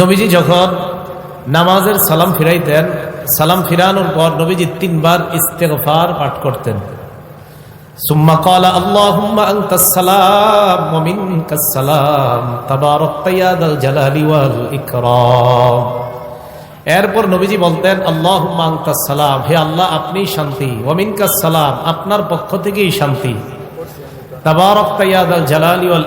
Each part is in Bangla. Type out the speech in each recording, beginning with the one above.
নবীজি যখন নামাজের সালাম ফিরাইতেন, সালাম ফিরানোর পর নবীজি তিনবার ইস্তেগফার পাঠ করতেন। সুম্মা এরপর নবীজি বলতেন, আল্লাহুম্মা সালাম, হে আল্লাহ আপনি শান্তি, ওয়া মিনকাস সালাম, আপনার পক্ষ থেকেই শান্তি। তাবারাকতা ইয়া যাল জালালি ওয়াল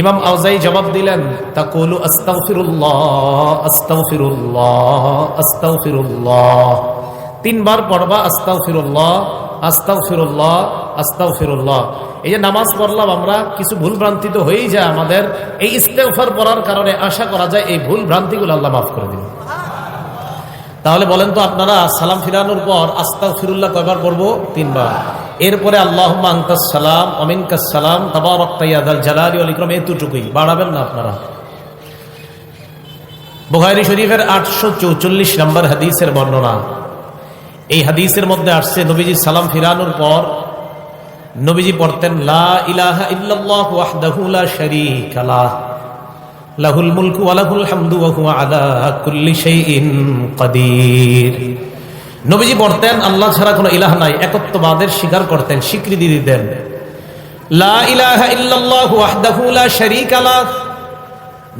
ইমাম আউজাই জবাব দিলেন তা কলু আস্তাগফিরুল্লাহ আস্তাগফিরুল্লাহ আস্তাগফিরুল্লাহ। তিনবার পড়বা, আস্তাগফিরুল্লাহ আস্তাগফিরুল্লাহ আস্তাগফিরুল্লাহ। এই যে নামাজ পড়লাম আমরা, কিছু ভুল ভ্রান্তি তো হয়েই যায় আমাদের। এই ইস্তেগফার পড়ার কারণে আশা করা যায় এই ভুল ভ্রান্তিগুলো আল্লাহ মাফ করে দিন তাহলে বলেন তো আপনারা সালাম ফিরানোর পর আস্তাগ ফিরুল্লাহ কয়বার পড়ব? তিনবার। এরপরে আল্লাহ সালাম অমিনকাস সালাম তাবারকাল জালালি আলিক্রম এতটুকুই। বাড়াবেন না আপনারা। বুহারি শরীফের আটশো চৌচল্লিশ নম্বর হাদিসের বর্ণনা। এই হাদিসের মধ্যে আসছে, নবীজি সালাম ফিরানোর পর নবীজি পড়তেন, লা লাহুল মুলকু ওয়ালাহুল হামদু ওয়া হুয়া আলা কুল্লি শাইইন নবীজি বলতেন, আল্লাহ ছাড়া কোনো ইলাহ নাই। একত্ববাদের স্বীকার করতেন, স্বীকৃতি দিতেন।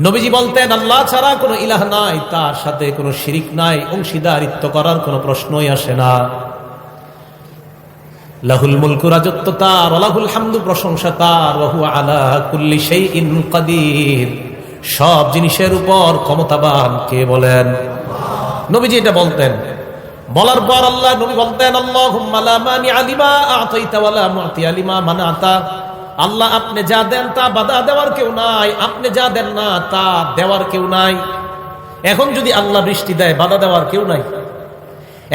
নবীজি বলতেন, আল্লাহ ছাড়া কোনো ইলাহ নাই, তার সাথে কোনো শিরিক নাই, অংশীদারিত্ব করার কোনো প্রশ্নই আসে না। লাহুল মুলকু রাজত্ব তার ওলাহুল হামদু প্রশংসা তার ওহু আলা কুল্লি সেই ইন কাদির। সব জিনিসের উপর ক্ষমতাবান কে বলেন? নবীজি এটা বলতেন। বলার পর আল্লাহ নবী বলতেন আলিমা আলিমা আল্লাহ আপনি যা দেন তা বাধা দেওয়ার কেউ নাই, আপনি যা দেন না তা দেওয়ার কেউ নাই। এখন যদি আল্লাহ বৃষ্টি দেয়, বাধা দেওয়ার কেউ নাই।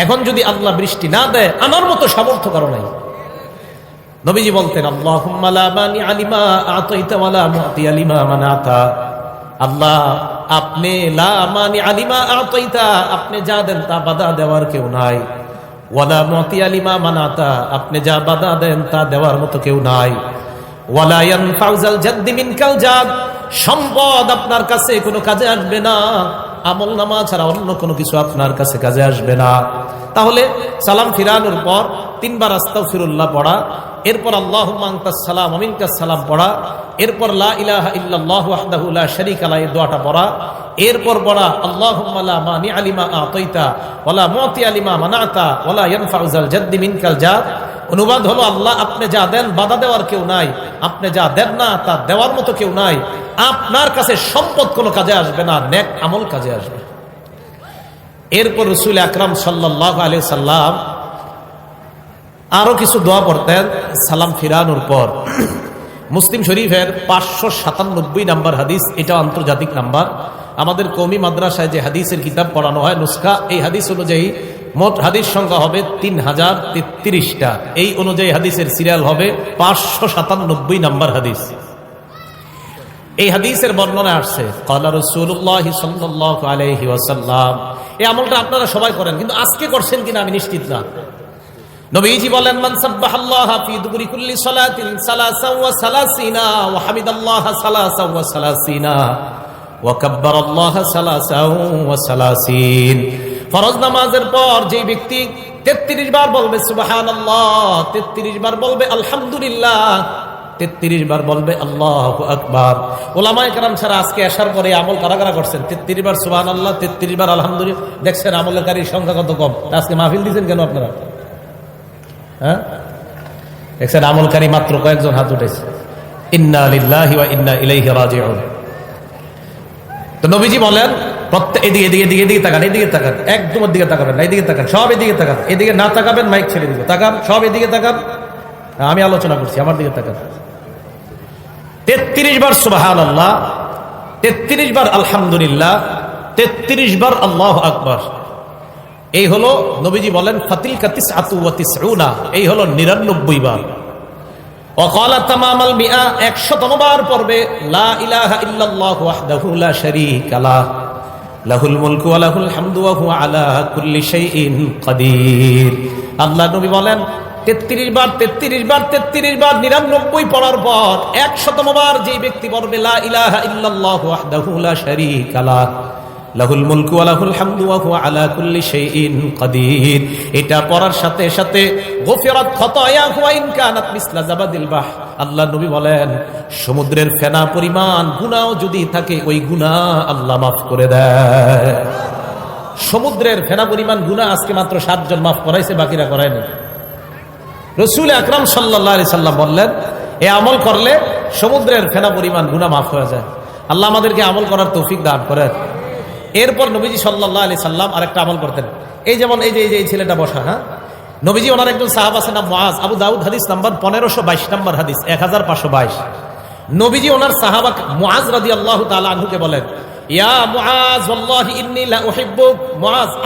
এখন যদি আল্লাহ বৃষ্টি না দেয়, আমার মতো সামর্থ্য কারও নাই। নবীজি বলতেন আল্লাহ আলিমা আলিমা মানাতা। আল্লাহ আপনি লা মানি আলিমা আতাইতা, আপনি যা দেন তা বাধা দেওয়ার কেউ নাই। ওয়ালা মতি আলিমা মানাতা, আপনি যা বাধা দেন তা দেওয়ার মতো কেউ নাই। ওয়ালা ইয়ানফাউজাল জাদ্দি মিনকাল জাদ, সম্পদ আপনার কাছে কোনো কাজে আসবে না। আমল নামা ছাড়া অন্য কোনো কিছু আপনার কাছে কাজে আসবে না। তাহলে সালাম ফিরানোর পর তিনবার আস্তাও ফিরুল্লাহ পড়া, এরপর আল্লাহ সালাম অমিনকাস সালাম পড়া, এরপর লা ইলাহা দোয়াটা পড়া, এরপর পড়া, আল্লাহুম্মা আলিমা আতাইতা ওয়ালা মুতি আলিমা মানাতা ওয়ালা ইয়ানফাউজাল জাদ্দি মিনকাল জাদ অনুবাদ হলো, আল্লাহ আপনি যা দেন, বাধা দেওয়ার কেউ নাই। আপনি যা দেন না, তা দেওয়ার মতো কেউ নাই। আপনার কাছে সম্পদ কোনো কাজে আসবে না, নেক আমল কাজে আসবে। এরপর রসুল আকরাম সাল্লাহ আলি সাল্লাম আরও কিছু দোয়া পড়তেন, সালাম ফিরানোর পর। মুসলিম শরীফের পাঁচশো সাতানব্বই নাম্বার হাদিস, এটা আন্তর্জাতিক নাম্বার। আমাদের কৌমি মাদ্রাসায় যে হাদিসের কিতাব পড়ানো হয়, নুস্খা, এই হাদিস অনুযায়ী মোট হাদিস সংখ্যা হবে তিন হাজার তেত্রিশটা। এই অনুযায়ী হাদিসের সিরিয়াল হবে পাঁচশো সাতানব্বই নাম্বার হাদিস। এই হাদিসের বর্ণনা আসছে কলা রসুল্লাহ সাল্লাহ এই আমলটা আপনারা সবাই করেন, কিন্তু আজকে করছেন কিনা আমি নিশ্চিত না। নবীজি বলেন, মান সাব্বাহাল্লাহ ফি দুবুরি কুল্লি সালাতিন সালাসা ওয়া সালাসিনা ওয়া হামিদাল্লাহ সালাসা ওয়া সালাসিনা ওয়া কাব্বারাল্লাহ সালাসা ওয়া সালাসিন। ফরজ নামাজের পর যে ব্যক্তি 33 বার বলবে, সুবহানাল্লাহ 33 বার বলবে, আলহামদুলিল্লাহ তেত্রিশ বার বলবে, আল্লাহ আকবার ওলামায় কারাম ছাড়া আজকে আসার পরে আমল কারা কারা করছেন, তেত্রিশ বার সুবাহ বার আলহামদুলিল্লাহ। দেখছেন আমলকারীর সংখ্যা কত কম? আজকে মাহফিল দিয়েছেন কেন আপনারা? হ্যাঁ? দেখছেন আমলকারী মাত্র কয়েকজন হাত উঠেছে। ইন্না লিল্লাহি ওয়া ইন্না ইলাইহি রাজিউন। তো নবীজি বলেন, প্রত্যেক এদিকে এদিকে এদিকে এদিকে তাকান এদিকে তাকান, একদম দিকে তাকাবেন না, এদিকে তাকান, সব এদিকে তাকান, এদিকে না তাকাবেন, মাইক ছেড়ে দিবে, তাকান, সব এদিকে তাকান। আমি আলোচনা করছি, আমার দিকে তাকান। তেত্রিশ বার সুবাহান আল্লাহ তেত্রিশ বার আলহামদুলিল্লাহ, তেত্রিশ বার আল্লাহ আকবর। এই হলো নবীজি বলেন ফাতিল কাতিস আতুয়াতিস রুনা এই হলো নিরানব্বই বার। মিয়া পর্বে, লা লাহুল লাহুল হুয়া কুল্লি আল্লাহ নবী বলেন নিরানব্বই পড়ার পর একশতম বার যে ব্যক্তি পড়বে, লা ইলাহা ইল্লাল্লাহু ওয়াহদাহু লা। লাহুল মুলকু ওয়া লাহুল হামদু ওয়া আলা কুল্লি শাইইন কাদির। এটা পড়ার সাথে সাথে গফিরাত খাতায়াহু ওয়া ইন কানাত মিসলা জাবাদিল বাহ আল্লাহ নবী বলেন, সমুদ্রের ফেনা পরিমাণ, গুনাহ যদি থাকে, ওই গুনাহ আল্লাহ মাফ করে দেয়। সমুদ্রের ফেনা পরিমাণ, গুনাহ আজকে মাত্র সাতজন মাফ করাইছে, বাকিরা করায়নি। রসুল আকরাম সাল্লাহ আলি সাল্লাম বললেন, এ আমল করলে সমুদ্রের ফেনা পরিমাণ, গুনাহ মাফ হয়ে যায়। আল্লাহ আমাদেরকে আমল করার তৌফিক দান করেন। এরপর নবীজি সাল্লাহ আলি সাল্লাম আরেকটা আমল করতেন। এই যেমন এই যে এই যে, এই ছেলেটা বসা হ্যাঁ? নবীজি ওনার একজন সাহাব আছে না মোয়াজ আবু দাউদ হাদিস নাম্বার পনেরোশো বাইশ নাম্বার হাদিস এক হাজার পাঁচশো বাইশ। নবীজি ওনার সাহাবা মোয়াজ রাদি আল্লাহ তালা আনহুকে বলেন, ইয়া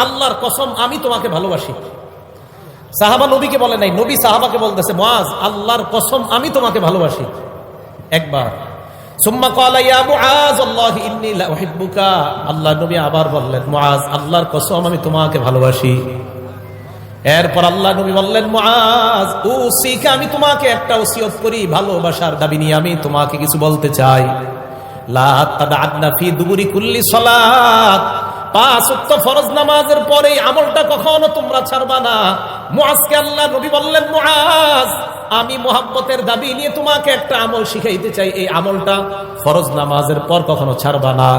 আল্লাহর কসম, আমি তোমাকে ভালোবাসি। সাহাবা নবীকে বলে নাই, নবী সাহাবাকে বলতেছে, মুআজ, আল্লাহর কসম, আমি তোমাকে ভালোবাসি। একবার। আমি তোমাকে একটা ওসিয়ত করি, ভালোবাসার দাবি নিয়ে আমি তোমাকে কিছু বলতে চাই। ফরজ নামাজের পরে আমলটা কখনো তোমরা ছাড়বা না। আল্লাহ নবী বললেন আমি মোহাম্মতের দাবি নিয়ে তোমাকে একটা আমল শিখাইতে চাই। এই আমলটা ফরজ নামাজের পর কখনো ছাড়বা না।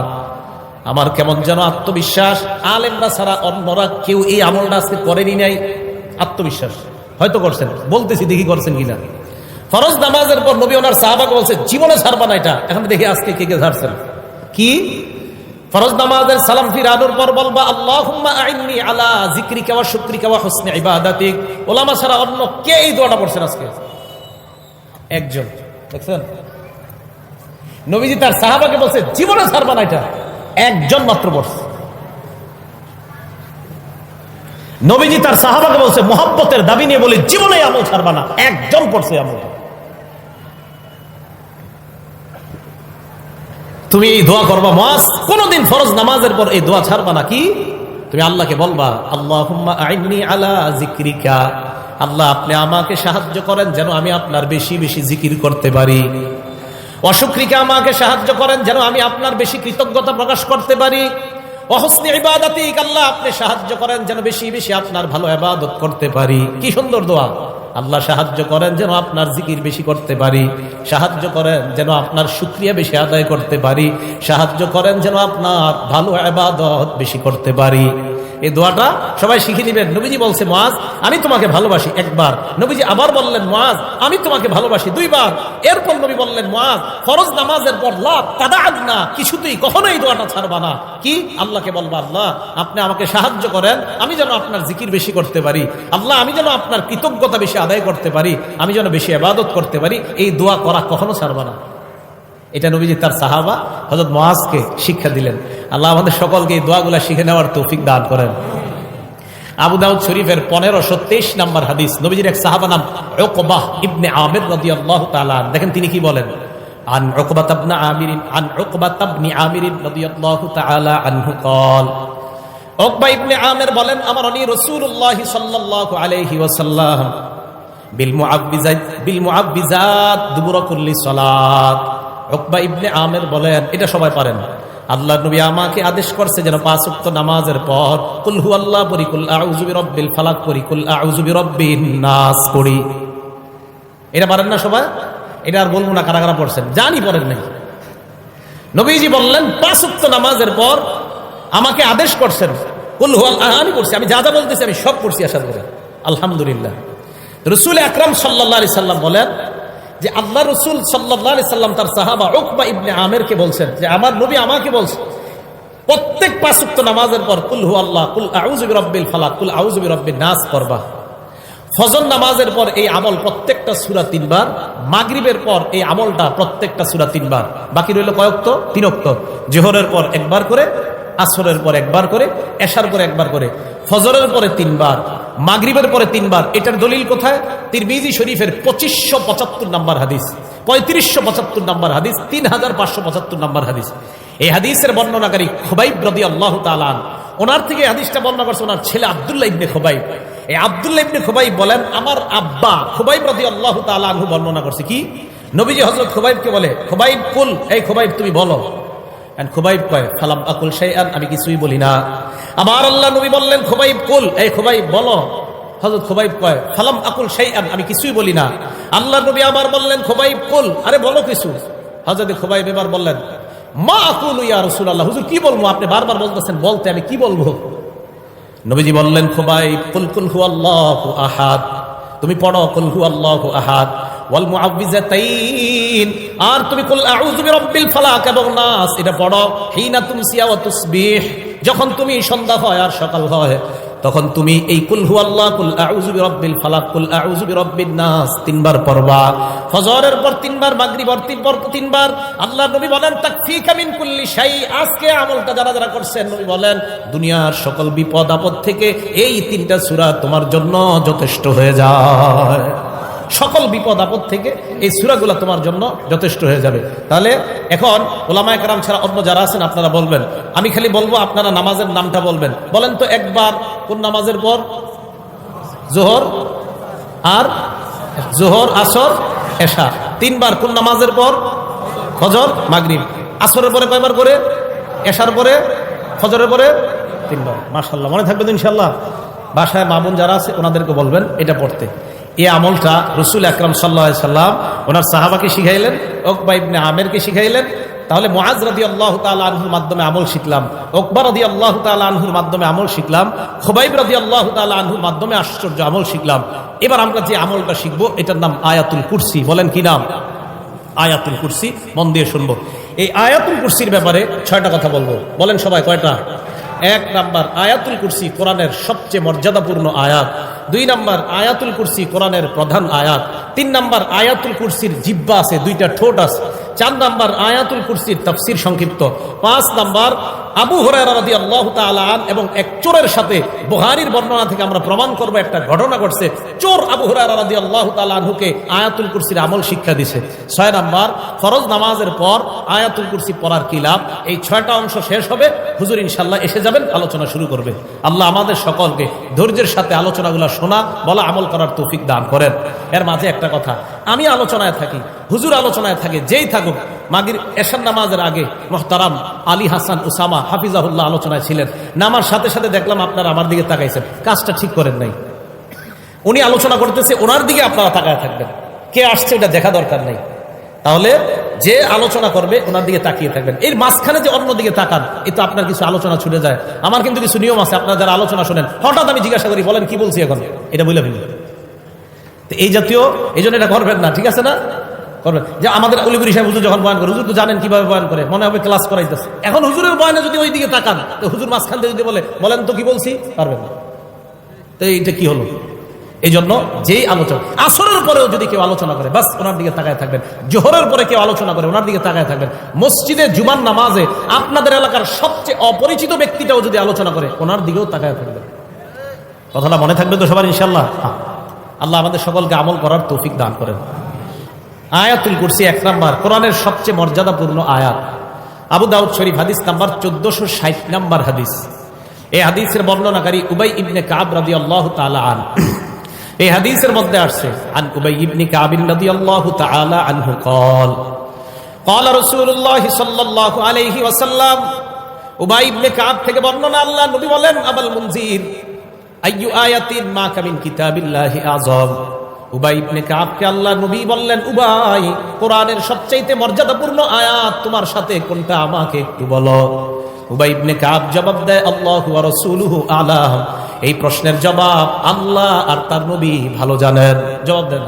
আমার কেমন যেন আত্মবিশ্বাস। আলেমরা ছাড়া অন্যরা কেউ এই আমলটা আজকে করেনি নাই। আত্মবিশ্বাস। হয়তো করছেন। বলতেছি দেখি করছেন কিনা। ফরজ নামাজের পর নবী ওনার সাহাবাকে বলছে, জীবনে ছাড়বা না এটা। এখন দেখি আজকে কে কে ছাড়ছেন। কি? ফরজ নামাজের সালাম ফিরানোর পর বলবা, আল্লাহুম্মা আইন্নি আলা যিকরিকা ওয়া শুকরিকা ওয়া হুসনি ইবাদাতিক ওলামা ছাড়া অন্য কে এই দোয়াটা পড়ছেন আজকে? একজন। দেখছেন? নবীজি তার সাহাবাকে বলছে, জীবনে ছাড়বা না এটা। একজন মাত্র পড়ছে। নবীজি তার সাহাবাকে বলছে, মোহাব্বতের দাবি নিয়ে বলে, জীবনে আমল ছাড়বা না। একজন পড়ছে আমল। তুমি এই দোয়া করবা মাস কোনদিন ফরজ নামাজের পর এই দোয়া ছাড়বা না কি তুমি আল্লাহকে বলবা আল্লাহ আইনি আলা জিক্রিকা আল্লাহ, আপনি আমাকে সাহায্য করেন যেন আমি আপনার বেশি বেশি জিকির করতে পারি। অসুক্রিকা আমাকে সাহায্য করেন যেন আমি আপনার বেশি কৃতজ্ঞতা প্রকাশ করতে পারি। অহসনি আল্লাহ, আপনি সাহায্য করেন যেন বেশি বেশি আপনার ভালো ইবাদত করতে পারি। কি সুন্দর দোয়া। আল্লাহ সাহায্য করেন যেন আপনার জিকির বেশি করতে পারি। সাহায্য করেন যেন আপনার সুক্রিয়া বেশি আদায় করতে পারি। সাহায্য করেন যেন আপনার ভালো আবাদত বেশি করতে পারি। এই দোয়াটা সবাই শিখে নিবেন। নবীজি বলছে মাজ আমি তোমাকে ভালোবাসি একবার। নবীজি আবার বললেন মাজ আমি তোমাকে ভালোবাসি দুইবার। এরপর নবী বললেন মাজ ফরজ নামাজের পর লাভ কাদাদ না কিছুতেই কখনোই দোয়াটা ছাড়বা না। কি? আল্লাহকে বলবা, আল্লাহ, আপনি আমাকে সাহায্য করেন, আমি যেন আপনার জিকির বেশি করতে পারি। আল্লাহ, আমি যেন আপনার কৃতজ্ঞতা বেশি আদায় করতে পারি। আমি যেন বেশি আবাদত করতে পারি। এই দোয়া করা কখনো ছাড়বা না। এটা নবীজি তার সাহাবা হজরত মহাজকে শিক্ষা দিলেন। আল্লাহ আমাদের সকলকে এই দোয়াগুলা শিখে নেওয়ার তৌফিক দান করেন আবু দাউদ শরীফের পনেরোশো তেইশ নম্বর হাদিস নবীজির এক সাহাবা নাম ওকবাহ ইবনে আমির রদি আল্লাহ দেখেন তিনি কি বলেন عن عقبة بن عامر عن عقبة بن عامر رضي الله تعالى عنه قال عقبة ابن عامر বলেন আমার নবী রাসূলুল্লাহ সাল্লাল্লাহু আলাইহি ওয়াসাল্লাম বিল মুআব্বিজাত বিল মুআব্বিজাত দুবুর কুল্লি সালাত উকবা ইবনে আমের বলেন এটা সবাই পারেন আল্লাহ নবী আমাকে আদেশ করছে যেন পাঁচ উক্ত নামাজের পর, কুল হু আল্লাহ পড়ি, কুল আউযু বিরাব্বিল ফালাক পড়ি, কুল বিরাব্বিন নাস এটা পারেন না সবাই? এটা আর বলব না কারা কারা পড়ছেন। জানি পড়েন নাই। নবীজি বললেন, পাঁচ উক্ত নামাজের পর আমাকে আদেশ করছেন, কুল হু আল্লাহ আমি করছি আমি যা যা বলতেছি আমি সব করছি আশা করে। আলহামদুলিল্লাহ। রসুল আকরাম সাল্লাহ সাল্লাম বলেন যে আল্লাহ রসুল সাল্লাহ সাল্লাম তার সাহাবা ওকবা ইবনে আমেরকে বলছেন, যে আমার নবী আমাকে বলছে, প্রত্যেক পাঁচুক্ত নামাজের পর কুল হু আল্লাহ, কুল আউজবি রব্বিল ফালাক, কুল আউজবি রব্বিল নাস করবা ফজর নামাজের পর এই আমল প্রত্যেকটা সুরা তিনবার, মাগরিবের পর এই আমলটা প্রত্যেকটা সুরা তিনবার। বাকি রইল কয়ক্ত তিনক্ত জোহরের পর একবার করে আসরের পর একবার করে, এশার পরে একবার করে, ফজরের পরে তিনবার, মাগরিবের পরে তিনবার, এটার দলিল কোথায়? তিরমিজি শরীফের পঁচিশশো পঁচাত্তর নাম্বার হাদিস, পঁয়ত্রিশশো পঁচাত্তর নাম্বার হাদিস তিন হাজার পাঁচশো পঁচাত্তর নাম্বার হাদিস। এই হাদিসের বর্ণনাকারী খোবাইব রদি আল্লাহ তালান ওনার থেকে হাদিসটা বর্ণনা করছে ওনার ছেলে আবদুল্লাহ ইবনে খোবাইব। এই আবদুল্লাহ ইবনে খোবাইব বলেন, আমার আব্বা খোবাইব রদি আল্লাহ তালানহু বর্ণনা করছে কি? নবীজি হজরত খোবাইবকে বলে, খোবাইব কুল, এই খোবাইব তুমি বলো। খোবাইব কয়, ফালাম আকুল শাইআন, আমি কিছুই বলি না। আমার আল্লাহ নবী বললেন, খুবাইব কুল, এই খুবাইব বলো। হযরত খোবাইব কয়, ফালাম আকুল শাইআন, আমি কিছুই বলি না। আল্লাহ নবী আবার বললেন, খোবাইব কুল, আরে বলো কিছু। হযরত খোবাইব এবার বললেন, মা আকুল ইয়া রাসূলুল্লাহ। হুজুর, কি বলব? আপনি বারবার বলতেছেন, বলতে আমি কি বলব? নবীজি বললেন, খোবাইব কুল কুল হু আল্লাহু আহাদ। তুমি পড়ো, কুল হু আল্লাহু আহাদ ওয়াল মুআউযিজাতাইন আর তুমি, কুল আউযু বিরাব্বিল ফালাক এবং নাস এটা পড়ো, হিনা তুমসিয়া ওয়া তুসবিহ যখন তুমি সন্ধ্যা হয় আর সকাল হয়। তখন তুমি এই কুল হুয়াল্লাহ, কুল আউজুবি রব্বিল ফালাক, কুল আউজুবি রব্বিন নাস তিনবার পড়বা। ফজরের পর তিনবার তিনবার তিনবার নবী বলেন, তাকফিকা মিন কুল্লি শাই আজকে আমলটা যারা যারা করছেন, নবী বলেন, দুনিয়ার সকল বিপদ আপদ থেকে এই তিনটা সূরা তোমার জন্য যথেষ্ট হয়ে যায়। সকল বিপদ আপদ থেকে এই সুরাগুলা তোমার জন্য যথেষ্ট হয়ে যাবে। তাহলে এখন ওলামায় কারাম ছাড়া অন্য যারা আছেন আপনারা বলবেন, আমি খালি বলব আপনারা নামাজের নামটা বলবেন। বলেন তো একবার, কোন নামাজের পর? জোহর আর জোহর, আসর, এশা। তিনবার কোন নামাজের পর? ফজর, মাগরিব। আসরের পরে কয়বার করে? এশার পরে? ফজরের পরে? তিনবার। মাশাল্লাহ মনে থাকবে তো ইনশাল্লাহ বাসায় মামুন যারা আছে, ওনাদেরকে বলবেন এটা পড়তে। এই আমলটা রসুল আকরম সাল্লা সাল্লাম ওনার সাহাবাকে শিখাইলেন, ওকবা ইবনে আমেরকে শিখাইলেন। তাহলে মহাজ রাদি আল্লাহ তালা আনহুর মাধ্যমে আমল শিখলাম, ওকবা রাদি আল্লাহ তালা আনহুর মাধ্যমে আমল শিখলাম, খোবাইব রাদি আল্লাহ তালা আনহুর মাধ্যমে আশ্চর্য আমল শিখলাম। এবার আমরা যে আমলটা শিখব, এটার নাম আয়াতুল কুরসি। বলেন কি নাম? আয়াতুল কুরসি। মন দিয়ে শুনব। এই আয়াতুল কুরসির ব্যাপারে ছয়টা কথা বলব। বলেন সবাই কয়টা? এক নাম্বার, আয়াতুল কুরসি কোরআনের সবচেয়ে মর্যাদাপূর্ণ আয়াত। দুই নাম্বার আয়াতুল কুরসি কোরআনের প্রধান আয়াত। তিন নাম্বার আয়াতুল কুরসির জিব্বা আছে, দুইটা ঠোঁট আছে। চার নাম্বার আয়াতুল কুরসির তফসির সংক্ষিপ্ত। পাঁচ নাম্বার আবু এবং এক চোরের সাথে বুহারির বর্ণনা থেকে আমরা প্রমাণ করব, একটা ঘটনা ঘটছে। চোর আবু হরারি আল্লাহ তালাহুকে আয়াতুল কুরসির আমল শিক্ষা দিছে। ছয় নাম্বার, ফরজ নামাজের পর আয়াতুল কুরসি পড়ার কি লাভ? এই ছয়টা অংশ শেষ হবে। হুজুর ইনশাল্লাহ এসে যাবেন, আলোচনা শুরু করবে। আল্লাহ আমাদের সকলকে ধৈর্যের সাথে আলোচনাগুলো শোনা, বলা, আমল করার তৌফিক দান করেন। এর মাঝে একটা কথা, আমি আলোচনায় থাকি, হুজুর আলোচনায় থাকে, যেই থাকুক মাগির এশান নামাজের আগে মোহতারাম আলী হাসান উসামা হাফিজাহুল্লাহ আলোচনায় ছিলেন। নামার সাথে সাথে দেখলাম আপনারা আমার দিকে তাকাইছেন। কাজটা ঠিক করেন নাই। উনি আলোচনা করতেছে, ওনার দিকে আপনারা তাকায় থাকবেন। কে আসছে এটা দেখা দরকার নেই। তাহলে যে আলোচনা করবে, ওনার দিকে তাকিয়ে থাকবেন। এর মাঝখানে যে অন্য দিকে তাকান, এ তো আপনার কিছু আলোচনা ছুটে যায়। আমার কিন্তু কিছু নিয়ম আছে, আপনারা যারা আলোচনা শোনেন, হঠাৎ আমি জিজ্ঞাসা করি, বলেন কি বলছি এখন? এটা বলে ফেলি এই জাতীয়, এই জন্য এটা করবেন না, ঠিক আছে না? যে আমাদের সাহেব হুজুর যখন বয়ান করে, হুজুর তো জানেন কীভাবে বয়ান করে, মনে হবে ক্লাস করাইতেছে। এখন হুজুরের বয়ানে যদি তাকান, তো হুজুর মাঝখান থেকে যদি বলে, বলেন তো কি বলছি? না। তো এইটা কি হলো? এই জন্য যেই আলোচনা, আসরের পরেও যদি কেউ আলোচনা করে, বাস ওনার দিকে তাকায় থাকবেন। জোহরের পরে কেউ আলোচনা করে, ওনার দিকে তাকায় থাকবেন। মসজিদে জুমান নামাজে আপনাদের এলাকার সবচেয়ে অপরিচিত ব্যক্তিটাও যদি আলোচনা করে, ওনার দিকেও তাকায় থাকবেন। কথাটা মনে থাকবে তো সবার ইনশাল্লাহ হ্যাঁ। আল্লাহ আমাদের সকলকে আমল করার তৌফিক দান করেন। আয়াতুল কুরসি এক নাম্বার কোরআনের সবচেয়ে মর্যাদাপূর্ণ আয়াত আবু দাউদ শরীফ হাদিস নাম্বার চোদ্দশো ষাট নাম্বার হাদিস এই হাদিসের বর্ণনাকারী উবাই ইবনে কাব রাদি আল্লাহ তালা আন এই হাদিসের মধ্যে আসছে আন উবাই ইবনে কাবিন রাদি আল্লাহ তালা আনহু কল قال رسول الله صلى الله عليه وسلم উবাই ইবনে কাব থেকে বর্ণনা আল্লাহ নবী বলেন আবাল মুনজির আইয়ু আয়াতিন মা কামিন কিতাবিল্লাহি আযম উবাই ইবনে কাবকে আল্লাহ নবী বললেন, উবাই, কোরআনের সবচাইতে মর্যাদাপূর্ণ আয়াত তোমার সাথে কোনটা আমাকে একটু বলো? উবাই ইবনে কাব জবাব দেয়, আল্লাহু ওয়া রাসূলুহু আলাম। এই প্রশ্নের জবাব আল্লাহ আর তার নবী ভালো জানেন। জবাব দেন।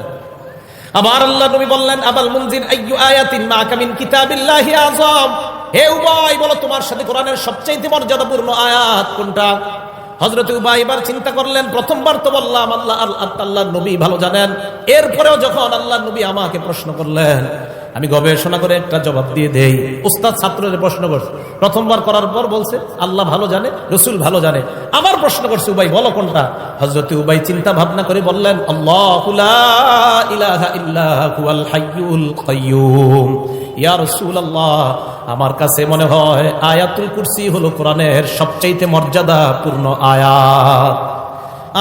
আবার আল্লাহ নবী বললেন, আবাল মুনজির আইয়ু আয়াতিন মা কামিন কিতাবিল্লাহি আযম? হে উবাই, বলো তোমার সাথে কোরআনের সবচাইতে মর্যাদাপূর্ণ আয়াত কোনটা? হজরত উবাই এবার চিন্তা করলেন, প্রথমবার তো বললাম, আল্লাহ আল্লাহ নবী ভালো জানেন। এরপরেও যখন আল্লাহ নবী আমাকে প্রশ্ন করলেন, আমি গবেষণা করে একটা জবাব দিয়ে দেই। উস্তাদ ছাত্রদের প্রশ্ন করছে। প্রথমবার করার পর বলছে, আল্লাহ ভালো জানে, রসুল ভালো জানে। আবার প্রশ্ন করছে, উবাই, বলো কোনটা? হজরত উবাই চিন্তা ভাবনা করে বললেন, আল্লাহ আমার কাছে মনে হয় আয়াতুল কুরসি হলো কোরআনের সবচাইতে মর্যাদাপূর্ণ আয়াত।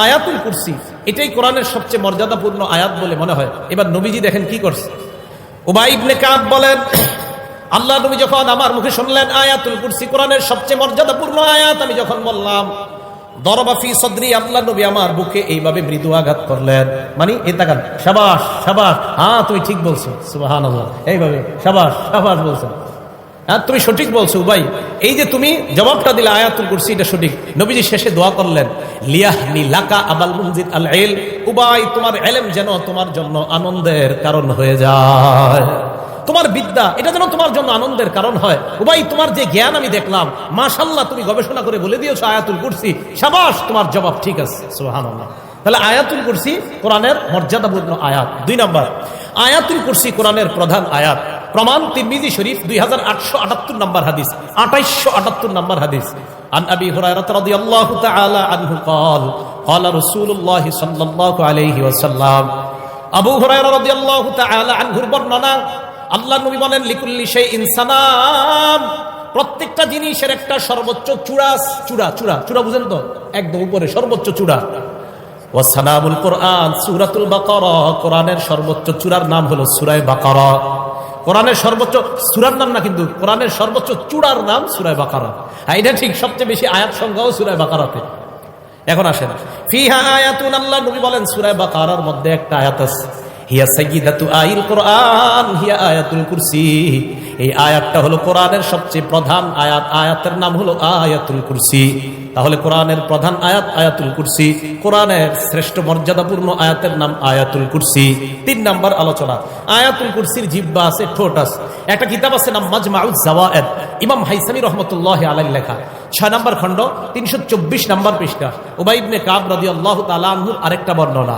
আয়াতুল কুরসি, এটাই কোরআনের সবচেয়ে মর্যাদাপূর্ণ আয়াত বলে মনে হয়। এবার নবীজি দেখেন কি করছে। উবাই ইবনে কাব বলেন, আল্লাহ নবী যখন আমার মুখে শুনলেন আয়াতুল কুরসি কোরআনের সবচেয়ে মর্যাদাপূর্ণ আয়াত, আমি যখন বললাম দরবাফি সদরি, আল্লাহ নবী আমার বুকে এইভাবে মৃদু আঘাত করলেন। মানে এ তাকান, সাবাস সাবাস। হ্যাঁ তুমি ঠিক বলছো সুবাহান আল্লাহ এইভাবে, সাবাস সাবাস বলছেন হ্যাঁ তুমি সঠিক বলছো ভাই এই যে তুমি জবাবটা দিলে, আয়াতুল কুরসি, এটা সঠিক। নবীজি শেষে দোয়া করলেন লিয়াহনি লাকা আবাল মুনজির আল ইল উবাই, তোমার এলেম যেন তোমার জন্য আনন্দের কারণ হয়ে যায়। তোমার বিদ্যা এটা যেন তোমার জন্য আনন্দের কারণ হয় উবাই তোমার যে জ্ঞান আমি দেখলাম মাশাল্লাহ তুমি গবেষণা করে বলে দিয়েছো আয়াতুল কুরসি সাবাস তোমার জবাব ঠিক আছে সুবহানাল্লাহ তাহলে আয়াতুল কুরসি কোরআনের মর্যাদাপূর্ণ আয়াত দুই নম্বর আয়াতুল কুরসি কোরআনের প্রধান আয়াত প্রমাণ তিরমিজি শরীফ দুই হাজার আটশো আটাত্তর নম্বর হাদিস আঠাইশশো আটাত্তর নম্বর হাদিস عن أبي هريرة رضي الله تعالى عنه قال قال رسول الله صلى الله عليه وسلم আবু হুরায়রা রাদিয়াল্লাহু তাআলা আনহুর বর্ণনা আল্লাহ নবী বলেন, লিকুল্লি সেই ইনসানাম প্রত্যেকটা জিনিসের একটা সর্বোচ্চ চূড়া চূড়া চূড়া চূড়া বুঝেন তো? একদম উপরে সর্বোচ্চ চূড়া। ওয়াসানামুল কোরআন, সূরাতুল বাকারা। কোরআনের সর্বোচ্চ চূড়ার নাম হলো সূরায়ে বাকারা। কোরআনের সর্বোচ্চ নাম না কিন্তু, কোরআনের সর্বোচ্চ চূড়ার নাম সূরায়ে বাকারা। হ্যাঁ এটা ঠিক, সবচেয়ে বেশি আয়াত সংখ্যাও সূরায়ে বাকারাতে। এখন আসেন। ফিহা আয়াতুন, আল্লাহ নবী বলেন, সূরায়ে বাকারার মধ্যে একটা আয়াত আছে। হিয়া সাইয়্যিদাতু আইল কোরআন, হিয়া আয়াতুল কুরসি। এই আয়াতটা হলো কোরআনের সবচেয়ে প্রধান আয়াত। আয়াতের নাম হলো আয়াতুল কুরসি। তাহলে কোরআনের প্রধান আয়াত আয়াতুল কুরসি। কোরআনের শ্রেষ্ঠ মর্যাদাপূর্ণ আয়াতের নাম আয়াতুল কুরসি। তিন নাম্বার আলোচনা। আয়াতুল কুরসির জিব্বা আছে ঠোঁট আছে একটা কিতাব আছে নাম মাজমাউজ জাওয়ায়েদ। ইমাম হাইসামি রহমতুল্লাহ আলাই লেখা। ছয় নম্বর খণ্ড, তিনশো চব্বিশ নম্বর পৃষ্ঠা। উবাইবনে কাব রদি আল্লাহ তালাহুর আরেকটা বর্ণনা।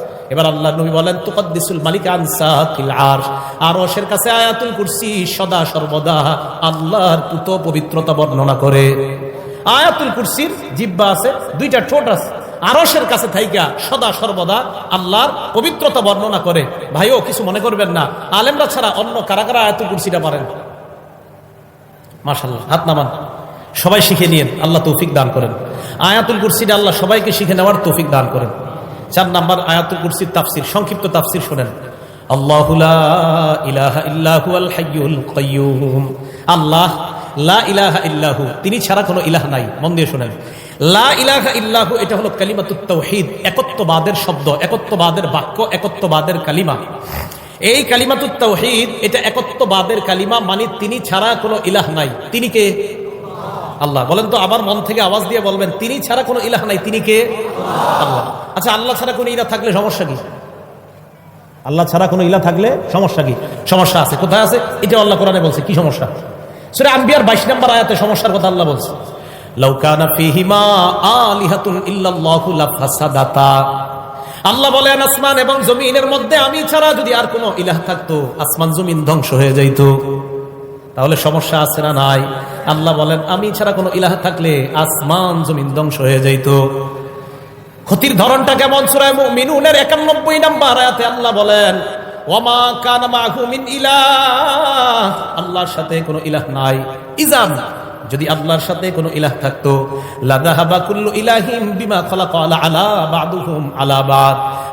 এবার আল্লাহ নবী বলেন, তুকদ্দিসুল মালিক আনসাকিল আরশ। আরশের কাছে আয়াতুল কুরসি সদা সর্বদা আল্লাহর পুত পবিত্রতা বর্ণনা করে। আয়াতুল কুরসির জিব্বা আছে, দুইটা ঠোঁট আছে। আরশের কাছে থাইকা সদা সর্বদা আল্লাহর পবিত্রতা বর্ণনা করে। ভাইও, কিছু মনে করবেন না। আলেমরা ছাড়া অন্য কারা কারা আয়াতুল কুরসিটা পারেন মাশাল্লাহ হাত নামান। সবাই শিখে নিয়েন, আল্লাহ তৌফিক দান করেন। আয়াতুল কুরসিটা আল্লাহ সবাইকে শিখে নেওয়ার তৌফিক দান করেন। চার নাম্বার আয়াতুল কুরসির তাফসির, সংক্ষিপ্ত তাফসির শোনেন। আল্লাহ ইলাহা ইল্লাহু তিনি ছাড়া কোনো ইলাহ নাই, মন দিয়ে শোনেন। লা ইলাহা ইল্লাহু এটা হলো কালিমাতুত একত্ববাদের শব্দ, একত্ববাদের বাক্য, একত্ববাদের কালিমা। এই কালিমাতুত এটা একত্ববাদের কালিমা মানে তিনি ছাড়া কোনো ইলাহ নাই। তিনি কে? আল্লাহ। বলেন তো, আবার মন থেকে আওয়াজ দিয়ে বলবেন, তিনি ছাড়া কোনো ইলাহ নাই, তিনি কে? আল্লাহ। আচ্ছা আল্লাহ ছাড়া কোনো ইলাহ থাকলে সমস্যা কি? আল্লাহ ছাড়া কোনো ইলা থাকলে সমস্যা কি? সমস্যা আছে। কোথায় আছে? এটা আল্লাহ কোরআনে বলছে, কি সমস্যা? সুরে আম্বিয়ার বাইশ নম্বর আয়াতে সমস্যার কথা আল্লাহ বলছে লাফাসাদাতা। আল্লাহ বলেন আসমান এবং জমিনের মধ্যে আমি ছাড়া যদি আর কোনো ইলাহ থাকতো, আসমান জমিন ধ্বংস হয়ে যাইতো। তাহলে সমস্যা আছে না নাই? আল্লাহ বলেন, আমি ছাড়া কোনো ইলাহ থাকলে আসমান জমিন ধ্বংস হয়ে যাইত। ক্ষতির ধরনটা কেমন সুরায় মিনুনের একানব্বই নাম্বার আয়াতে আল্লাহ বলেন আল্লাহর সাথে কোনো ইলাহ নাই। ইজাম যদি আল্লাহর সাথে কোনো ইলাহ থাকতো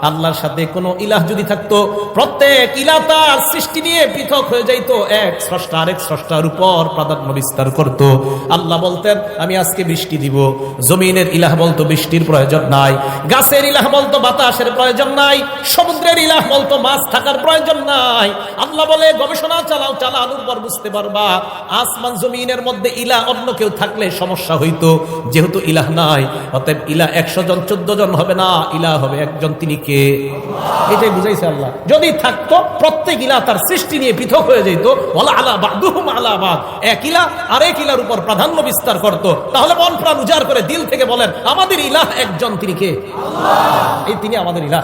আল্লাহর সাথে কোনো ইলাহ যদি থাকতো, প্রত্যেক ইলাহ তার সৃষ্টি নিয়ে পৃথক হয়ে যাইতো, এক স্রষ্টা আরেক স্রষ্টার উপর প্রাধান্য বিস্তার করত। আল্লাহ বলতেন, আমি আজকে বৃষ্টি দিব। জমিনের ইলাহ বলতো বৃষ্টির প্রয়োজন নাই, গাছের ইলাহ বলতো বাতাসের প্রয়োজন নাই, সমুদ্রের ইলাহ বলতো মাছ থাকার প্রয়োজন নাই। আল্লাহ বলে, গবেষণা চালাও চালানোর পর বুঝতে পারবা। আসমান জমিনের মধ্যে ইলাহ ইলা অন্য কেউ থাকলে সমস্যা হইতো। যেহেতু ইলাহ নাই, অতএব ইলা একশো জন, চোদ্দ জন হবে না, ইলা হবে একজন, তিনি কে? এটাই বুঝাইছে আল্লাহ। যদি থাকতো, প্রত্যেক ইলা তার সৃষ্টি নিয়ে পৃথক হয়ে যেত। ওলা আলা বাদুহুম আলা এক ইলা আরেক ইলার উপর প্রাধান্য বিস্তার করত। তাহলে মন প্রাণ উজাড় করে দিল থেকে বলেন, আমাদের ইলাহ একজন, তিনি কে? এই তিনি আমাদের ইলাহ।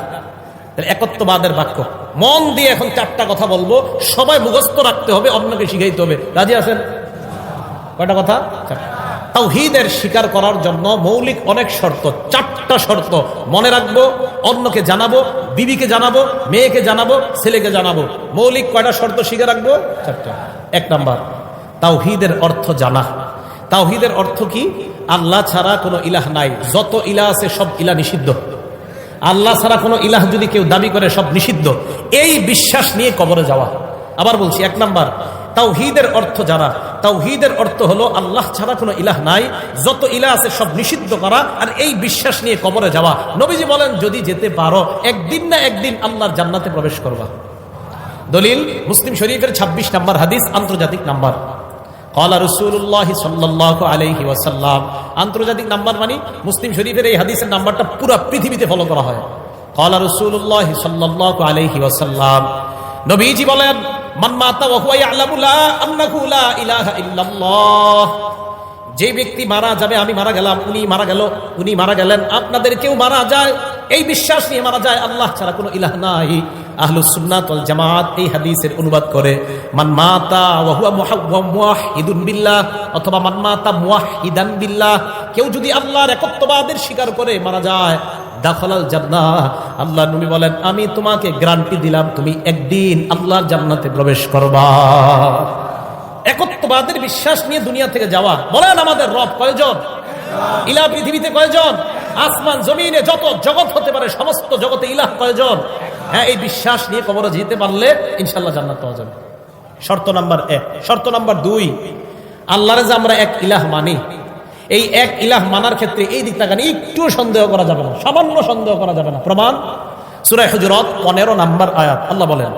বাক্য। মন দিয়ে এখন চারটা কথা বলব। সবাই মুখস্থ রাখতে হবে, অন্যকে শিখাইতে হবে। রাজি আছেন? কয়টা কথা? তাওহীদের স্বীকার করার জন্য মৌলিক অনেক শর্ত, চারটা শর্ত। মনে রাখব, অন্যকে জানাব, বিবিকে জানাব, মেয়েকে জানাব, ছেলেকে জানাব। মৌলিক কয়টা শর্ত শিখে রাখব? চারটা। এক নাম্বার, তাওহীদের অর্থ জানা। তাওহীদের অর্থ কি? আল্লাহ ছাড়া কোনো ইলাহ নাই। যত ইলাহ আছে সব ইলাহ নিষিদ্ধ। আল্লাহ ছাড়া কোনো ইলাহ যদি কেউ দাবি করে, সব নিষিদ্ধ। এই বিশ্বাস নিয়ে কবরে যাওয়া। আবার বলছি, এক নাম্বার তাওহীদের অর্থ জানা। তাওহীদের অর্থ হলো আল্লাহ ছাড়া কোনো ইলাহ নাই। যত ইলাহ আছে সব নিষিদ্ধ করা আর এই বিশ্বাস নিয়ে কবরে যাওয়া। নবীজি বলেন, যদি যেতে পারো, একদিন না একদিন আল্লাহর জান্নাতে প্রবেশ করবা। দলিল, মুসলিম শরীফের ২৬ নাম্বার হাদিস, আন্তর্জাতিক নাম্বার। কলা রসুল্লাহ সাল্লাহ আলহি ওয়াসাল্লাম। আন্তর্জাতিক নাম্বার মানে মুসলিম শরীফের এই হাদিসের নাম্বারটা পুরো পৃথিবীতে ফলো করা হয়। কলা রসুল্লাহ সাল্লাহ আলহি ওয়াসাল্লাম। নবীজি বলেন যে ব্যক্তি মারা যাবে, আমি মারা গেলাম, উনি মারা গেল, উনি মারা গেলেন, আপনাদের কেউ মারা যায়, এই বিশ্বাস নিয়ে মারা যায়, আল্লাহ ছাড়া কোনো ইলাহ নাই। আহলুস সুন্নাত ওয়াল জামাত এই হাদিসের অনুবাদ করে, মান বিল্লাহ অথবা মান বিল্লাহ, কেউ যদি আল্লাহর একত্ববাদের স্বীকার করে মারা যায় দাখলাল জান্নাহ। আল্লাহ নবী বলেন, আমি তোমাকে গ্যারান্টি দিলাম, তুমি একদিন আল্লাহর জান্নাতে প্রবেশ করবা। একত্ববাদের বিশ্বাস নিয়ে দুনিয়া থেকে যাওয়া। বলেন আমাদের রব কয়জন? ইলা পৃথিবীতে কয়জন? আসমান, জমিনে যত জগৎ হতে পারে, সমস্ত জগতে ইলাহ কয়জন? হ্যাঁ এই বিশ্বাস নিয়ে কবরে যেতে পারলে ইনশাল্লাহ জান্নাত পাওয়া যাবে। শর্ত নাম্বার এক। শর্ত নাম্বার দুই, আল্লাহরে যে আমরা এক ইলাহ মানি। এই এক ইলাহ মানার ক্ষেত্রে এই দিক তাকানি একটু সন্দেহ করা যাবে না, সামান্য সন্দেহ করা যাবে না। প্রমাণ সুরায় হুজুরত পনেরো নাম্বার আয়াত, আল্লাহ বলেন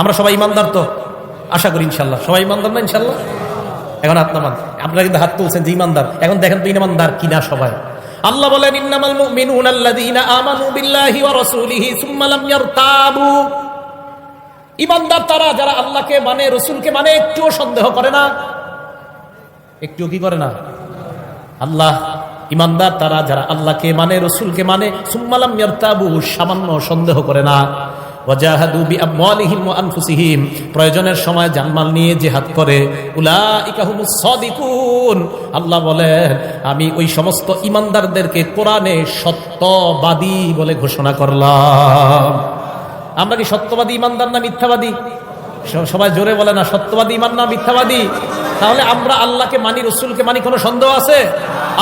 আমরা সবাই ইমানদার তো? আশা করি ইনশাল্লাহ সবাই ইমানদার না ইনশাআল্লাহ? এখন নামান আপনারা কিন্তু হাত তুলছেন যে ইমানদার। এখন দেখেন তো ইমানদার কিনা সবাই। আল্লাহ বলেন, ইন্নামাল মুমিনুনা আমানু বিল্লাহি ওয়া রাসূলিহি সুম্মা লাম ইয়ারতাবু। ইমানদার তারা যারা আল্লাহকে মানে রসুলকে মানে একটুও সন্দেহ করে না। একটু কি করে না? আল্লাহ, ইমানদার তারা যারা আল্লাহকে মানে রসুলকে মানে সুম্মালাম ইয়ারতাবু, সামান্য সন্দেহ করে না। প্রয়োজনের সময় জানমাল নিয়ে জিহাদ করে। আল্লাহ বলেন, আমি ওই সমস্ত ইমানদারদেরকে কোরআনে সত্যবাদী বলে ঘোষণা করলাম। আমরা কি সত্যবাদী, ইমানদার না মিথ্যাবাদী? সবাই জোরে বলে না, সত্যবাদী, ইমান না মিথ্যাবাদী? তাহলে আমরা আল্লাহকে মানি, রসুলকে মানি, কোনো সন্দেহ আছে?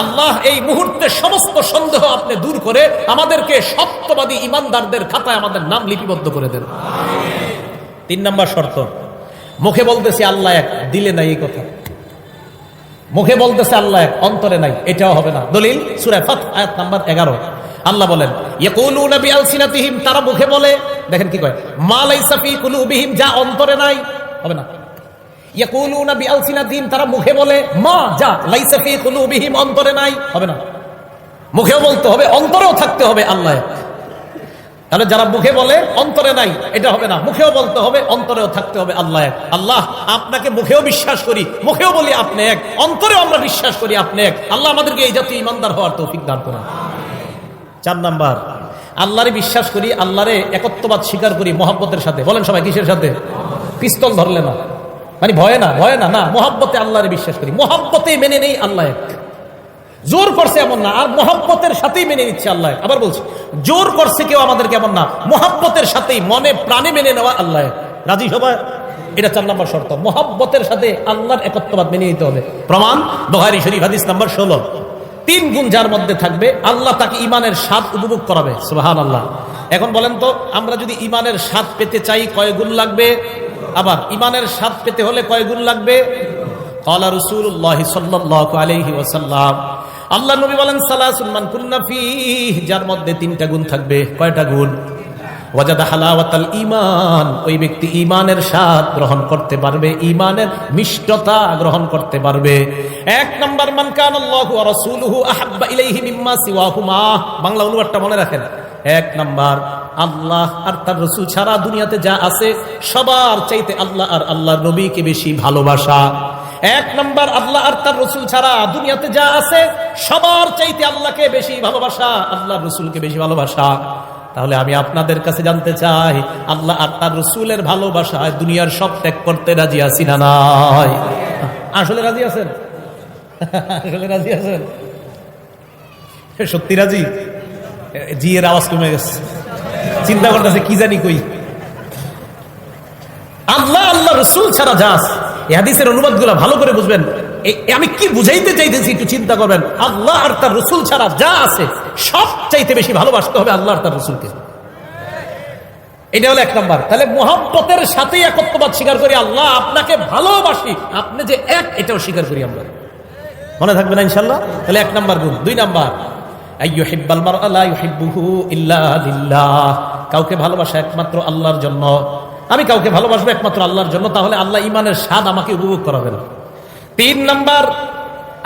আল্লাহ এই মুহূর্তে সমস্ত সন্দেহ আপনি দূর করে আমাদেরকে সত্যবাদী, ইমানদারদের খাতায় আমাদের নাম লিপিবদ্ধ করে দেন। তিন নম্বর শর্ত, মুখে বলতেছে আল্লাহ এক, দিলে নাই এই কথা। মুখে বলতেছে আল্লাহ এক, অন্তরে নাই, এটাও হবে না। দলিল সুরায় ফাত, আয়াত নাম্বার এগারো। আল্লাহ বলেন তারা মুখে বলে, দেখেন কি কয়, মা লাইসা ফি কুলুবিহিম যা অন্তরে নাই, হবে না। তারা মুখে বলে, মা, যা কুলুবিহিম, অন্তরে নাই হবে না। মুখেও বলতে হবে, অন্তরেও থাকতে হবে আল্লাহ। তাহলে যারা মুখে বলে, অন্তরে নাই এটা হবে না। মুখেও বলতে হবে, অন্তরেও থাকতে হবে আল্লাহ। এক আল্লাহ, আপনাকে মুখেও বিশ্বাস করি, মুখেও বলি আপনি এক, অন্তরেও আমরা বিশ্বাস করি আপনি এক। আল্লাহ আমাদেরকে এই জাতীয় ইমানদার হওয়ার তৌফিক দান করেন। চার নাম্বার। আল্লাহরে বিশ্বাস করি, আল্লাহরে একত্ববাদ স্বীকার করি মহাব্বতের সাথে। বলেন সবাই কিসের সাথে? পিস্তল ধরলে না। মানে ভয়ে না ভয়ে না না। মহাব্বতে আল্লাহরে বিশ্বাস করি। মহাব্বতে মেনে নেই আল্লাহ এক। জোর করছে এমন না, আর মহাব্বতের সাথেই মেনে নিচ্ছে আল্লাহ আবার বলছি, জোর করছে কেউ আমাদেরকে এমন না। মহাব্বতের সাথেই মনে প্রাণে মেনে নেওয়া আল্লাহ। রাজি সবাই? এটা চার নম্বর শর্ত। মহাব্বতের সাথে আল্লাহর একত্ববাদ মেনে নিতে হবে। প্রমাণ বহারি শরীফ হাদিস নাম্বার ষোলো। তিন গুণ যার মধ্যে থাকবে, আল্লাহ তাকে ইমানের স্বাদ উপভোগ করাবে। সোহান আল্লাহ এখন বলেন তো, আমরা যদি ইমানের স্বাদ পেতে চাই, কয় গুণ লাগবে? আবার ইমানের স্বাদ পেতে হলে কয় গুণ লাগবে? কলা রসুল্লাহ আলহি ওসাল্লাম আল্লাহ নবী বলেন সালাহ সুলমান যার মধ্যে তিনটা গুণ থাকবে। কয়টা গুণ? ওয়াজাদা হালাওয়াতাল ইমান ওই ব্যক্তি ইমানের স্বাদ গ্রহণ করতে পারবে ইমানের মিষ্টতা গ্রহণ করতে পারবে। এক নম্বর, মান কান আল্লাহু বাংলা অনুবাদটা মনে রাখেন। এক নাম্বার, আল্লাহ আর তার রসুল ছাড়া দুনিয়াতে যা আছে, সবার চাইতে আল্লাহ আর আল্লাহর নবীকে বেশি ভালোবাসা। এক নম্বর, আল্লাহ আর তার রসুল ছাড়া দুনিয়াতে যা আছে, সবার চাইতে আল্লাহকে বেশি ভালোবাসা আল্লাহ রসুলকে বেশি ভালোবাসা। তাহলে আমি আপনাদের কাছে জানতে চাই, আল্লাহ আর তার রসুলের ভালোবাসায় দুনিয়ার সব ত্যাগ করতে রাজি আছি না নাই? আসলে রাজি আছেন? আসলে রাজি আছেন? সত্যি রাজি? জি এর আওয়াজ কমে গেছে। চিন্তা করতেছে, কি জানি কই? আল্লাহ আল্লাহ, রসুল ছাড়া যাস হাদিসের অনুবাদগুলা ভালো করে বুঝবেন। এ- আমি কি বুঝাইতে চাইতেছি, একটু চিন্তা করবেন। আল্লাহ আর তার রসুল ছাড়া যা আছে সব চাইতে বেশি ভালোবাসতে হবে আল্লাহ আর তার রসুলকে। এটা হলো এক নম্বর। তাহলে মোহাম্মতের সাথে একত্ববাদ স্বীকার করি, আল্লাহ আপনাকে ভালোবাসি। আপনি যে এক, এটাও স্বীকার করি আমরা। মনে থাকবে না ইনশাল্লাহ? তাহলে এক নম্বর গুণ। দুই নাম্বার। কাউকে ভালোবাসা একমাত্র আল্লাহর জন্য। আমি কাউকে ভালোবাসবো একমাত্র আল্লাহর জন্য, তাহলে আল্লাহ ইমানের স্বাদ আমাকে উপভোগ করাবেন। তিন নাম্বার,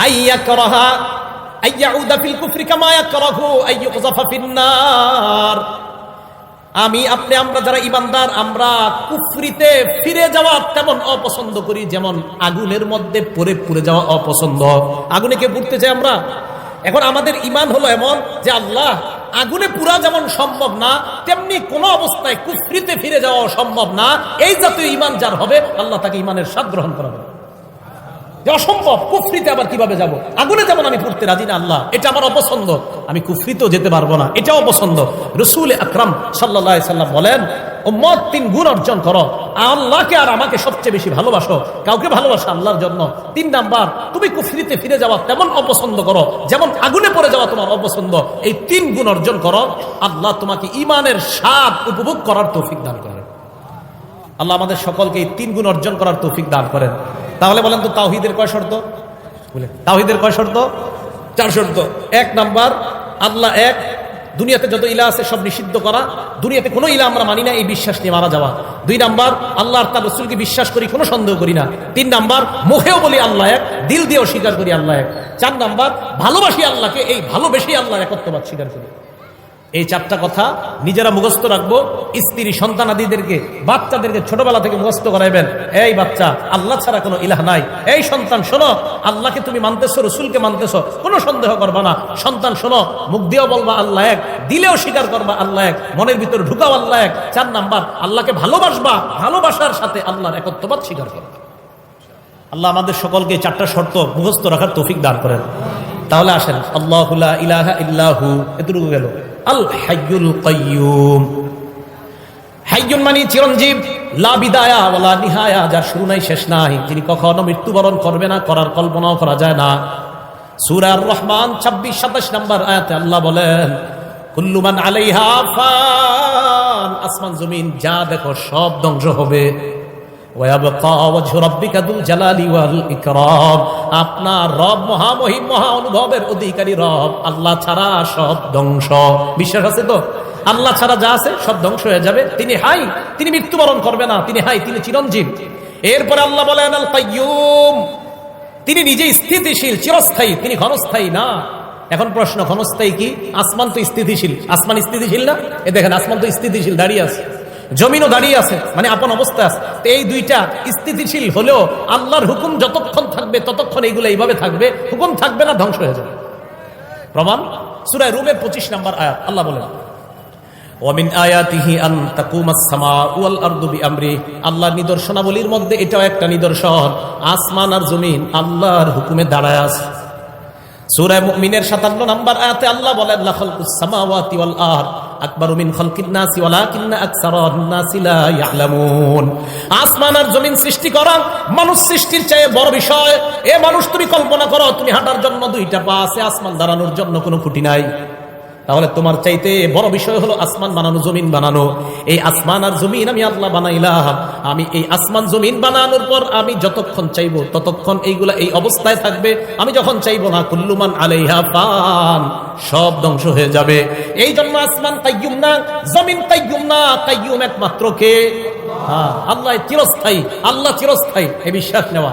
আইয়া করহা আইয়াউদা ফিল কুফরি কামা ইয়াকরাহু আইয়ুযফা ফিন্নার। আমি, আপনি, আমরা যারা ইমানদার আমরা কুফরিতে ফিরে যাওয়া তেমন অপছন্দ করি, যেমন আগুনের মধ্যে পড়ে পুড়ে যাওয়া অপছন্দ। আগুনে কে পুড়তে চাই আমরা? এখন আমাদের ইমান হলো এমন যে আল্লাহ আগুনে পুরা যেমন সম্ভব না, তেমনি কোনো অবস্থায় কুফরিতে ফিরে যাওয়া সম্ভব না। এই জাতীয় ইমান যার হবে, আল্লাহ তাকে ইমানের স্বাদ গ্রহণ করাবে যে অসম্ভব, কুফরিতে আবার কীভাবে যাব? আগুনে যেমন আমি পড়তে রাজি না, আল্লাহ, এটা আমার অপছন্দ। আমি কুফরিতেও যেতে পারব না, এটাও অপছন্দ। রসুল আকরাম সাল্লাহ সাল্লাম বলেন ও মত তিন গুণ অর্জন করো। আল্লাহকে আর আমাকে সবচেয়ে বেশি ভালোবাসো। কাউকে ভালোবাসো আল্লাহর জন্য। তিন নাম্বার, তুমি কুফরিতে ফিরে যাওয়া তেমন অপছন্দ করো, যেমন আগুনে পড়ে যাওয়া তোমার অপছন্দ। এই তিন গুণ অর্জন করো, আল্লাহ তোমাকে ইমানের স্বাদ উপভোগ করার তৌফিক দান করেন। আল্লাহ আমাদের সকলকে এই তিন গুণ অর্জন করার তৌফিক দান করেন। তাহলে বলেন তো তাওহিদের কয় শর্ত? বলে তাওহিদের কয় শর্ত? চার শর্ত। এক নাম্বার আল্লাহ এক দুনিয়াতে যত ইলা আছে সব নিষিদ্ধ করা। দুনিয়াতে কোনো ইলা আমরা মানি না এই বিশ্বাস নিয়ে মারা যাওয়া। দুই নাম্বার আল্লাহ আর তার রসুলকে বিশ্বাস করি কোনো সন্দেহ করি না। তিন নাম্বার মুখেও বলি আল্লাহ এক দিল দিয়েও স্বীকার করি আল্লাহ এক। চার নাম্বার ভালোবাসি আল্লাহকে এই ভালোবেসে আল্লাহর একত্ববাদ স্বীকার করি। এই চারটা কথা নিজেরা মুখস্থ রাখব। স্ত্রী সন্তান আদিদেরকে, বাচ্চাদেরকে ছোটবেলা থেকে মুখস্থ করাইবেন। এই বাচ্চা, আল্লাহ ছাড়া কোনো ইলাহ নাই। এই সন্তান, শোনো, আল্লাহকে তুমি মানতেছো, রসুলকে মানতেছো, কোনো সন্দেহ করবা না। সন্তান, শোনো, মুখ দিয়েও বলবা আল্লাহ এক, দিলেও স্বীকার করবা আল্লাহ এক, মনের ভিতরে ঢুকাও আল্লাহ এক। চার নাম্বার, আল্লাহকে ভালোবাসবা, ভালোবাসার সাথে আল্লাহর একত্রবাদ স্বীকার করবা। আল্লাহ আমাদের সকলকে চারটা শর্ত মুখস্থ রাখার তৌফিক দান করেন। তাহলে আসেন, আল্লাহ ইলাহা ইল্লাহু, এতটুকু গেল। আল হাইয়ুল কাইয়ুম। হাইয়ুন মানে চিরঞ্জীব, লা বিদায়া নিহায়া, যার শুরু নাই, শেষ নাই। যিনি কখনো মৃত্যুবরণ করবে না, করার কল্পনাও করা যায় না। সূরা রহমান ছাব্বিশ, সাতাশ নম্বর আয়াতে আল্লাহ বলেন কুল্লুমান আলাইহা ফান আসমান, জমিন, যা দেখো সব ধ্বংস হবে। আল্লাহ মৃত্যুবরণ করবে না। তিনি হাই, তিনি চিরঞ্জীব। এরপরে আল্লাহ বলেন তিনি নিজে স্থিতিশীল, চিরস্থায়ী। তিনি ঘনস্থায়ী না। এখন প্রশ্ন, ঘনস্থায়ী কি? আসমান তো স্থিতিশীল। আসমান স্থিতিশীল না? এ দেখেন, আসমান তো স্থিতিশীল, দাঁড়িয়ে আছে। জমিনও দাঁড়িয়ে আছে মানে আপন অবস্থায় আছে। তো এই দুইটা স্থিতিশীল হলেও আল্লাহর হুকুম যতক্ষণ থাকবে, ততক্ষণ এইগুলো এইভাবে থাকবে। হুকুম থাকবে না, ধ্বংস হয়ে যাবে। প্রমাণ সুরায় রুমের পঁচিশ নাম্বার আয়াত, আল্লাহ বলেন আল্লাহর এটাও একটা নিদর্শন, আসমান আর জমিন আল্লাহর হুকুমে দাঁড়ায় আছে। সূরা মুমিনের 57 নম্বর আয়াতে আল্লাহ মিন আসমান আর জমিন সৃষ্টি মানুষ সৃষ্টির চেয়ে বড় বিষয়। এ মানুষ তুমি কল্পনা করো, তুমি হাঁটার জন্য দুইটা পা আছে, আসমান দাঁড়ানোর জন্য কোনো খুঁটি নাই। তাহলে তোমার চাইতে বড় বিষয় হলো আসমান বানানো জমিন বানানো। এই আসমান আর জমিন আমি আল্লাহ বানাইলাম। আমি এই আসমান জমিন বানানোর পর আমি যতক্ষণ চাইব ততক্ষণ এইগুলা এই অবস্থায় থাকবে। আমি যখন চাইব না কুল্লুমান আলাইহা পান সব ধ্বংস হয়ে যাবে। এই জন্য আসমান কাইয়ুম না জমিন কাইয়ুম না কাইয়ুম একমাত্র কে? হ্যাঁ, আল্লাহ চিরস্থায়ী আল্লাহ চিরস্থায়ী। এই বিশ্বাস নেওয়া।